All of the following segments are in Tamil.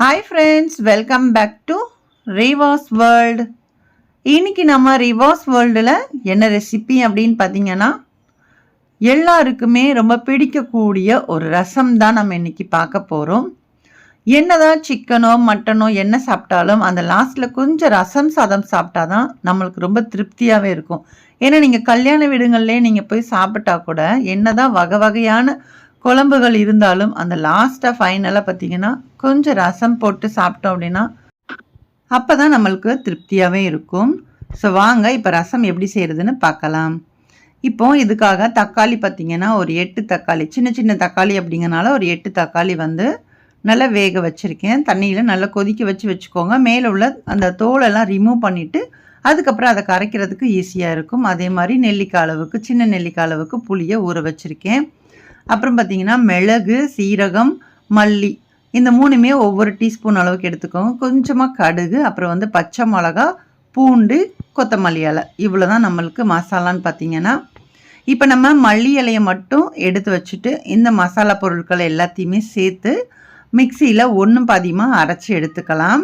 Hi friends welcome back to Rivas world இன்றைக்கி நம்ம ரிவாஸ் வேர்ல்டில் என்ன ரெசிபி அப்படின்னு பார்த்தீங்கன்னா எல்லாருக்குமே ரொம்ப பிடிக்கக்கூடிய ஒரு ரசம் தான் நம்ம இன்றைக்கி பார்க்க போகிறோம் என்னதான் சிக்கனோ மட்டனோ என்ன சாப்பிட்டாலும் அந்த லாஸ்ட்டில் கொஞ்சம் ரசம் சாதம் சாப்பிட்டா தான் நம்மளுக்கு ரொம்ப திருப்தியாகவே இருக்கும். ஏன்னா நீங்கள் கல்யாண வீடுங்கள்லேயே நீங்கள் போய் சாப்பிட்டா கூட என்னதான் வகை வகையான குழம்புகள் இருந்தாலும் அந்த லாஸ்ட்டாக ஃபைனலாக பார்த்தீங்கன்னா கொஞ்சம் ரசம் போட்டு சாப்பிட்டோம் அப்படின்னா அப்போ தான் நம்மளுக்கு திருப்தியாகவே இருக்கும். ஸோ வாங்க இப்போ ரசம் எப்படி செய்கிறதுன்னு பார்க்கலாம். இப்போ இதுக்காக தக்காளி பார்த்தீங்கன்னா ஒரு எட்டு தக்காளி சின்ன சின்ன தக்காளி அப்படிங்கனால ஒரு எட்டு தக்காளி வந்து நல்லா வேக வச்சுருக்கேன். தண்ணியில் நல்லா கொதிக்க வச்சு வச்சுக்கோங்க. மேலே உள்ள அந்த தோலெல்லாம் ரிமூவ் பண்ணிவிட்டு அதுக்கப்புறம் அதை கரைக்கிறதுக்கு ஈஸியாக இருக்கும். அதே மாதிரி நெல்லிக்காய் அளவுக்கு சின்ன நெல்லிக்காய் அளவுக்கு புளியை ஊற வச்சுருக்கேன். அப்புறம் பார்த்தீங்கன்னா மிளகு சீரகம் மல்லி. இந்த மூணுமே ஒவ்வொரு டீஸ்பூன் அளவுக்கு எடுத்துக்கோங்க கொஞ்சமாக கடுகு அப்புறம் வந்து பச்சை மிளகா பூண்டு கொத்தமல்லி இலை. இவ்வளோ தான் நம்மளுக்கு மசாலான்னு பார்த்தீங்கன்னா. இப்போ நம்ம மல்லி இலையை மட்டும் எடுத்து வச்சுட்டு இந்த மசாலா பொருட்களை எல்லாத்தையுமே சேர்த்து மிக்சியில் ஒன்றும் பாதியமாக அரைச்சி எடுத்துக்கலாம்.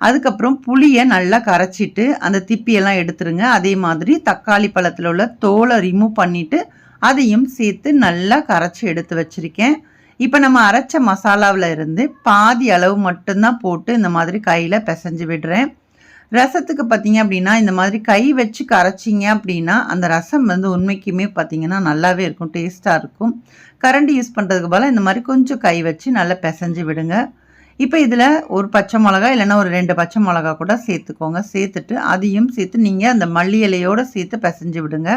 அதுக்கப்புறம் புளியை நல்லா கரைச்சிட்டு அந்த திப்பியெல்லாம் எடுத்துருங்க. அதே மாதிரி தக்காளி பழத்தில் உள்ள தோலை ரிமூவ் பண்ணிவிட்டு அதையும் சேர்த்து நல்லா கரைச்சி எடுத்து வச்சுருக்கேன். இப்போ நம்ம அரைச்ச மசாலாவில் இருந்து பாதி அளவு மட்டும்தான் போட்டு இந்த மாதிரி கையில் பிசைஞ்சு விடுறேன். ரசத்துக்கு பார்த்தீங்க அப்படின்னா இந்த மாதிரி கை வச்சு கரைச்சிங்க அப்படின்னா அந்த ரசம் வந்து உண்மைக்குமே பார்த்தீங்கன்னா நல்லாவே இருக்கும் டேஸ்ட்டாக இருக்கும். கரண்டி யூஸ் பண்ணுறதுக்கு பதிலாக இந்த மாதிரி கொஞ்சம் கை வச்சு நல்லா பிசைஞ்சு விடுங்க. இப்போ இதில் ஒரு பச்சை மிளகா இல்லைன்னா ஒரு ரெண்டு பச்சை மிளகா கூட சேர்த்துக்கோங்க. சேர்த்துட்டு அதையும் சேர்த்து நீங்கள் அந்த மல்லி இலையோடு சேர்த்து பிசைஞ்சு விடுங்க.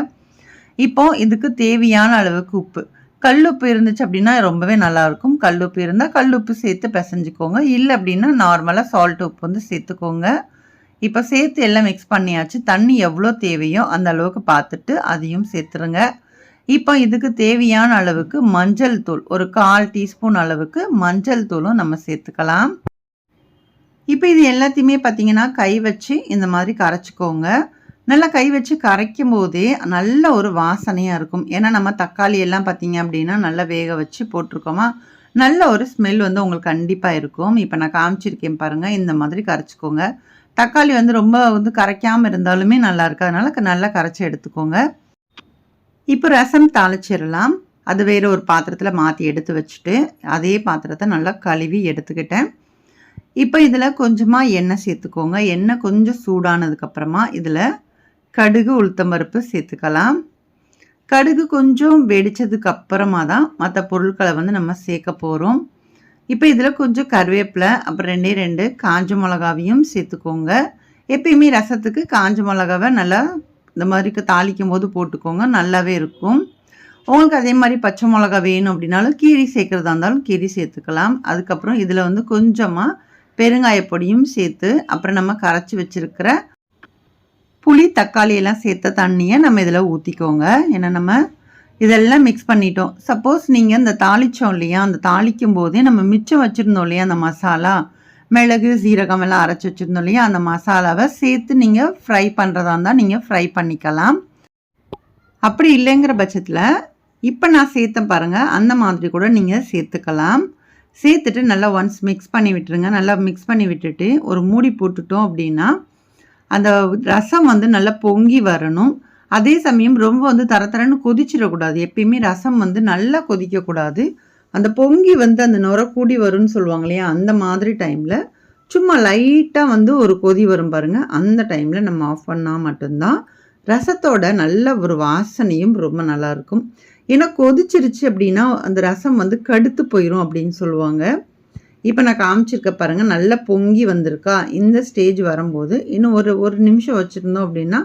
இப்போ இதுக்கு தேவையான அளவுக்கு உப்பு. கல்லுப்பு இருந்துச்சு அப்படின்னா ரொம்பவே நல்லாயிருக்கும். கல்லுப்பு இருந்தால் கல்லுப்பு சேர்த்து பிசைஞ்சுக்கோங்க. இல்லை அப்படின்னா நார்மலாக சால்ட் உப்பு வந்து சேர்த்துக்கோங்க. இப்போ சேர்த்து எல்லாம் மிக்ஸ் பண்ணியாச்சு. தண்ணி எவ்வளோ தேவையோ அந்த அளவுக்கு பார்த்துட்டு அதையும் சேர்த்துருங்க. இப்போ இதுக்கு தேவையான அளவுக்கு மஞ்சள் தூள் ஒரு கால் டீஸ்பூன் அளவுக்கு மஞ்சள் தூளும் நம்ம சேர்த்துக்கலாம். இப்போ இது எல்லாத்தையுமே பார்த்தீங்கன்னா கை வச்சு இந்த மாதிரி கரைச்சிக்கோங்க. நல்லா கை வச்சு கரைக்கும் போதே நல்ல ஒரு வாசனையாக இருக்கும். ஏன்னா நம்ம தக்காளி எல்லாம் பார்த்தீங்க அப்படின்னா நல்லா வேக வச்சு போட்டிருக்கோமா? நல்ல ஒரு ஸ்மெல் வந்து உங்களுக்கு கண்டிப்பாக இருக்கும். இப்போ நான் காமிச்சிருக்கேன் பாருங்கள் இந்த மாதிரி கரைச்சிக்கோங்க. தக்காளி வந்து ரொம்ப வந்து கரைக்காமல் இருந்தாலுமே நல்லா இருக்கு. அதனால் நல்லா கரைச்சி எடுத்துக்கோங்க. இப்போ ரசம் தாளிச்சிடலாம். அது வேறு ஒரு பாத்திரத்தில் மாற்றி எடுத்து வச்சுட்டு அதே பாத்திரத்தை நல்லா கழுவி எடுத்துக்கிட்டேன். இப்போ இதில் கொஞ்சமாக எண்ணெய் சேர்த்துக்கோங்க. எண்ணெய் கொஞ்சம் சூடானதுக்கப்புறமா இதில் கடுகு உளுத்தம்பருப்பு சேர்த்துக்கலாம். கடுகு கொஞ்சம் வெடித்ததுக்கு அப்புறமா தான் மற்ற பொருட்களை வந்து நம்ம சேர்க்க போகிறோம் இப்போ இதில் கொஞ்சம் கருவேப்பிலை அப்புறம் ரெண்டே ரெண்டு காஞ்ச மிளகாவையும் சேர்த்துக்கோங்க. எப்பயுமே ரசத்துக்கு காஞ்ச மிளகாவை நல்லா இந்த மாதிரி தாளிக்கும் போது போட்டுக்கோங்க நல்லாவே இருக்கும். உங்களுக்கு அதே மாதிரி பச்சை மிளகா வேணும் அப்படின்னாலும் கீரி சேர்க்குறதா இருந்தாலும் கீரி சேர்த்துக்கலாம். அதுக்கப்புறம் இதில் வந்து கொஞ்சமாக பெருங்காயப்பொடியும் சேர்த்து அப்புறம் நம்ம கரைச்சி வச்சுருக்கிற புளி தக்காளி எல்லாம் சேர்த்த தண்ணியை நம்ம இதில் ஊற்றிக்கோங்க ஏன்னா நம்ம இதெல்லாம் மிக்ஸ் பண்ணிட்டோம். சப்போஸ் நீங்கள் இந்த தாளித்தோம் இல்லையா? அந்த தாளிக்கும் போதே நம்ம மிச்சம் வச்சுருந்தோம் இல்லையா? அந்த மசாலா மிளகு சீரகம் எல்லாம் அரைச்சி வச்சுருந்தோம் இல்லையா? அந்த மசாலாவை சேர்த்து நீங்கள் ஃப்ரை பண்ணுறதா இருந்தால் நீங்கள் ஃப்ரை பண்ணிக்கலாம். அப்படி இல்லைங்கிற பட்சத்தில் இப்போ நான் சேர்த்தேன் பாருங்கள் அந்த மாதிரி கூட நீங்கள் சேர்த்துக்கலாம். சேர்த்துட்டு நல்லா ஒன்ஸ் மிக்ஸ் பண்ணி விட்டுருங்க. நல்லா மிக்ஸ் பண்ணி விட்டுட்டு ஒரு மூடி போட்டுட்டோம் அப்படின்னா அந்த ரசம் வந்து நல்லா பொங்கி வரணும். அதே சமயம் ரொம்ப வந்து தரத்தரன்னு கொதிச்சிடக்கூடாது. எப்பயுமே ரசம் வந்து நல்லா கொதிக்கக்கூடாது. அந்த பொங்கி வந்து அந்த நுர கூடி வரும்னு சொல்லுவாங்க இல்லையா? அந்த மாதிரி டைமில் சும்மா லைட்டாக வந்து ஒரு கொதி வரும் பாருங்கள் அந்த டைமில் நம்ம ஆஃப் பண்ணால் மட்டும்தான் ரசத்தோட நல்ல ஒரு வாசனையும் ரொம்ப நல்லாயிருக்கும் ஏன்னா கொதிச்சிருச்சு அப்படின்னா அந்த ரசம் வந்து கடுத்து போயிடும் அப்படின்னு சொல்லுவாங்க. இப்போ நான் காமிச்சிருக்க பாருங்கள் நல்லா பொங்கி வந்திருக்கா. இந்த ஸ்டேஜ் வரும்போது இன்னும் ஒரு ஒரு நிமிஷம் வச்சுருந்தோம் அப்படின்னா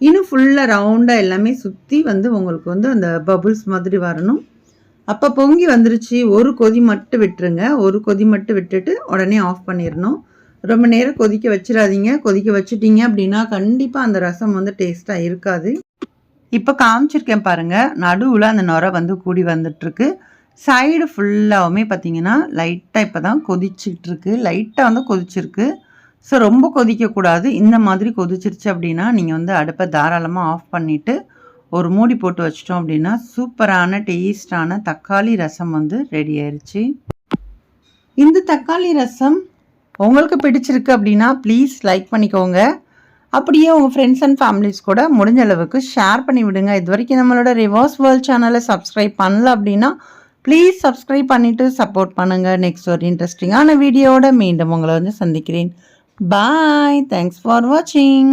இன்னும் ஃபுல்லாக ரவுண்டாக எல்லாமே சுற்றி வந்து உங்களுக்கு வந்து அந்த பபுள்ஸ் மாதிரி வரணும். அப்போ பொங்கி வந்துருச்சு. ஒரு கொதி மட்டும் விட்டுருங்க. ஒரு கொதி மட்டும் விட்டுட்டு உடனே ஆஃப் பண்ணிடணும். ரொம்ப நேரம் கொதிக்க வச்சிடாதீங்க. கொதிக்க வச்சுட்டீங்க அப்படின்னா கண்டிப்பாக அந்த ரசம் வந்து டேஸ்ட்டாக இருக்காது. இப்போ காமிச்சிருக்கேன் பாருங்கள் நடுவில் அந்த நுரை வந்து கூடி வந்துட்டுருக்கு. சைடு ஃபுல்லாகவுமே பார்த்தீங்கன்னா லைட்டாக இப்போ தான் கொதிச்சுக்கிட்டு லைட்டாக வந்து கொதிச்சிருக்கு. ஸோ ரொம்ப கொதிக்கக்கூடாது. இந்த மாதிரி கொதிச்சிருச்சு அப்படின்னா நீங்கள் வந்து அடுப்பை தாராளமாக ஆஃப் பண்ணிவிட்டு ஒரு மூடி போட்டு வச்சிட்டோம் அப்படின்னா சூப்பரான டேஸ்டான தக்காளி ரசம் வந்து ரெடி ஆயிடுச்சு இந்த தக்காளி ரசம் உங்களுக்கு பிடிச்சிருக்கு அப்படின்னா ப்ளீஸ் லைக் பண்ணிக்கோங்க. அப்படியே உங்கள் ஃப்ரெண்ட்ஸ் அண்ட் ஃபேமிலிஸ் கூட முடிஞ்ச அளவுக்கு ஷேர் பண்ணி விடுங்க இது வரைக்கும் நம்மளோட ரிவர்ஸ் வேர்ல்ட் சேனலை சப்ஸ்கிரைப் பண்ணல அப்படின்னா ப்ளீஸ் சப்ஸ்கிரைப் பண்ணிவிட்டு சப்போர்ட் பண்ணுங்கள் நெக்ஸ்ட் ஒரு இன்ட்ரெஸ்டிங்கான வீடியோவோட மீண்டும் உங்களை வந்து சந்திக்கிறேன். பாய் தேங்க்ஸ் ஃபார் வாட்சிங்